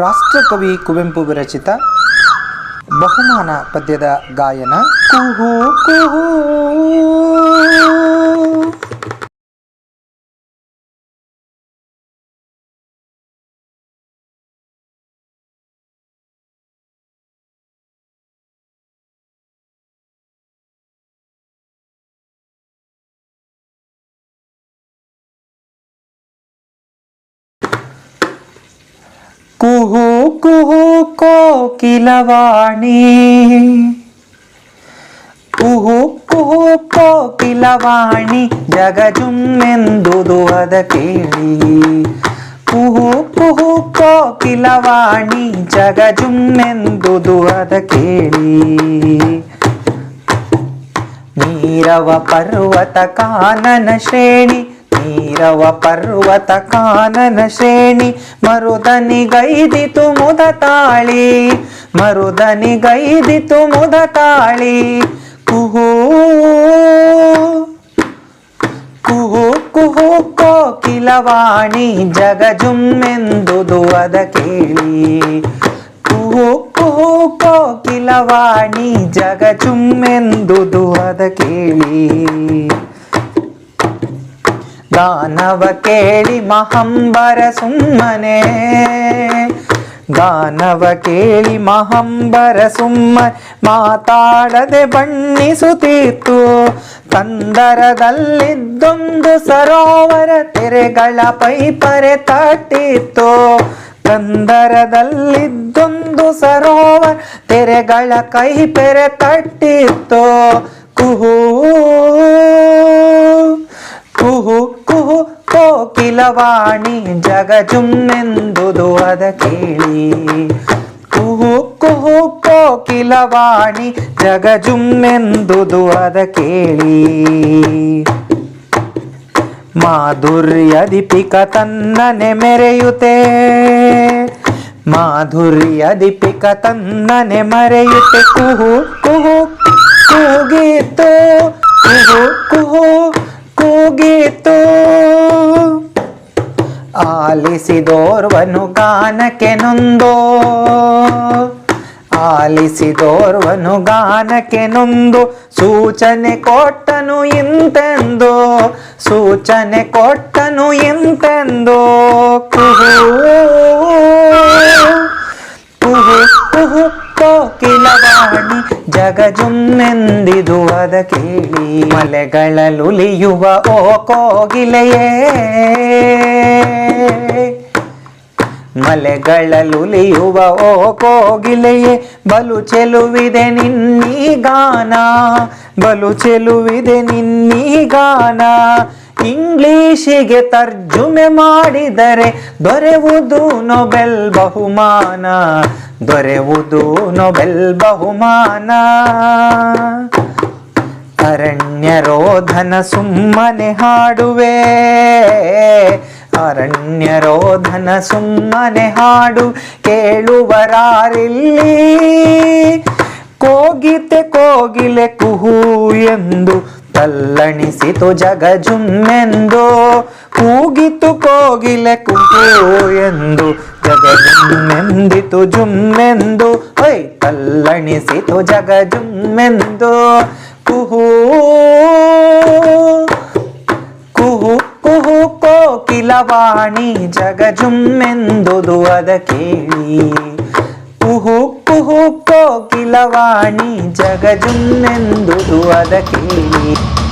ರಾಷ್ಟ್ರಕವಿ ಕುವೆಂಪು ವಿರಚಿತ ಬಹುಮಾನ ಪದ್ಯದ ಗಾಯನ. ಕುಹು ಕುಹು. ಕುಹು ಕುಹು ಕೋಕಿಲವಾಣಿ ಕುಹು ಕುಹು ಕೋಕಿಲವಾಣಿ ಜಗಜುಮ್ಮೆಂದುದು ಅದ ಕೇಳಿ ಕುಹು ಕುಹು ಕೋಕಿಲವಾಣಿ ಜಗಜುಮ್ಮೆಂದುದು ಅದ ಕೇಳಿ ನೀರವ ಪರ್ವತ ಕಾನನ ಶ್ರೇಣಿ ನೀರವ ಪರ್ವತ ಕಾನನ ಶ್ರೇಣಿ ಮರುದನಿಗೈದಿತು ಮುದ ತಾಳಿ ಮರುದನಿಗೈದಿತು ಮುದ ತಾಳಿ. ಕುಹೂ, ಕುಹು ಕುಹು, ಕೋಕಿಲವಾಣಿ ಜಗಜುಮ್ಮೆಂದುದು ಅದ ಕೇಳಿ. ಕುಹು ಕುಹು, ಕೋಕಿಲವಾಣಿ ಜಗಜುಮ್ಮೆಂದುದು ಅದ ಕೇಳಿ. ಗಾನವ ಕೇಳಿ ಮಹಂಬರ ಸುಮ್ಮನೆ. ಗಾನವ ಕೇಳಿ ಮಹಂಬರ ಸುಮ್ಮ ಮಾತಾಡದೆ ಬಣ್ಣಿಸುತ್ತಿತ್ತು ಕಂದರದಲ್ಲಿದ್ದೊಂದು ಸರೋವರ ತೆರೆಗಳ ಪೈಪರೆ ತಟ್ಟಿತ್ತು. ಕಂದರದಲ್ಲಿದ್ದೊಂದು ಸರೋವರ ತೆರೆಗಳ ಕೈ ಪೆರೆ ತಟ್ಟಿತ್ತು. ಕುಹೂ. ಕುಹು ಕುಹು ಕೋಕಿಲವಾಣಿ ಜಗಜುಮ್ಮೆಂದುದು ಅದ ಕೇಳಿ. ಕುಹು ಕುಹು ಕೋಕಿಲವಾಣಿ ಜಗಜುಮ್ಮೆಂದುದು ಅದ ಕೇಳಿ. ಮಾಧುರ್ಯ ದೀಪಿಕ ತನ್ನನೆ ಮೆರೆಯುತ್ತೆ ಮಾಧುರ್ಯ ದೀಪಿಕ ತನ್ನನೆ ಮರೆಯುತ್ತೆ ಕುಹು ಕುಹು ಕೂಗಿತು ಕುಹು ಕುಹು ಕೂಗಿತು ಆಲಿಸಿದೋರ್ವನು ಗಾನಕ್ಕೆ ನೊಂದೋ. ಆಲಿಸಿದೋರ್ವನು ಗಾನಕ್ಕೆ ನೊಂದು. ಸೂಚನೆ ಕೊಟ್ಟನು ಇಂತೆಂದು. ಸೂಚನೆ ಕೊಟ್ಟನು ಇಂತೆಂದು. ಕುಹು. ಜಗಜುಮ್ಮೆಂದಿದು ಅದ ಕೇಳಿ. ಮಲೆಗಳಲುಲಿಯುವ ಓ ಕೋಗಿಲೆಯೇ. ಮಲೆಗಳಲುಲಿಯುವ ಓ ಕೋಗಿಲೆಯೇ. ಬಲು ಚೆಲುವಿದೆ ನಿನ್ನೀ ಗಾನ. ಬಲು ಚೆಲುವಿದೆ ನಿನ್ನೀ ಗಾನ. ಇಂಗ್ಲೀಷಿಗೆ ತರ್ಜುಮೆ ಮಾಡಿದರೆ ದೊರೆವುದು ನೊಬೆಲ್ ಬಹುಮಾನ. ದೊರೆವುದು ನೊಬೆಲ್ ಬಹುಮಾನ. ಅರಣ್ಯ ರೋಧನ ಸುಮ್ಮನೆ ಹಾಡುವೆ. ಅರಣ್ಯ ರೋಧನ ಸುಮ್ಮನೆ ಹಾಡು ಕೇಳುವರಾರಿಲ್ಲಿ. ಕೋಗಿತೆ ಕೋಗಿಲೆ ಕುಹು ಎಂದು ತಲ್ಲಣಿಸಿತು ಜಗಜುಮ್ಮೆಂದು. ಕೂಗಿತು ಕೋಗಿಲೆ ಕುಹು ಎಂದು ಜಗಜುಮ್ಮೆಂದಿತು, ಜುಮ್ಮೆಂದು. ಹೊಯ್, ತಲ್ಲಣಿಸಿತು ಜಗಜುಮ್ಮೆಂದು. ಕುಹೂ, ಕುಹು ಕುಹು, ಕೋಕಿಲವಾಣಿ ಜಗಜುಮ್ಮೆಂದುದು ಅದ ಕೇಳಿ. ಕುಹು ಕುಹು, ಕೋಕಿಲವಾಣಿ ಜಗಜುಮ್ಮೆಂದುದು ಅದ ಕೇಳಿ.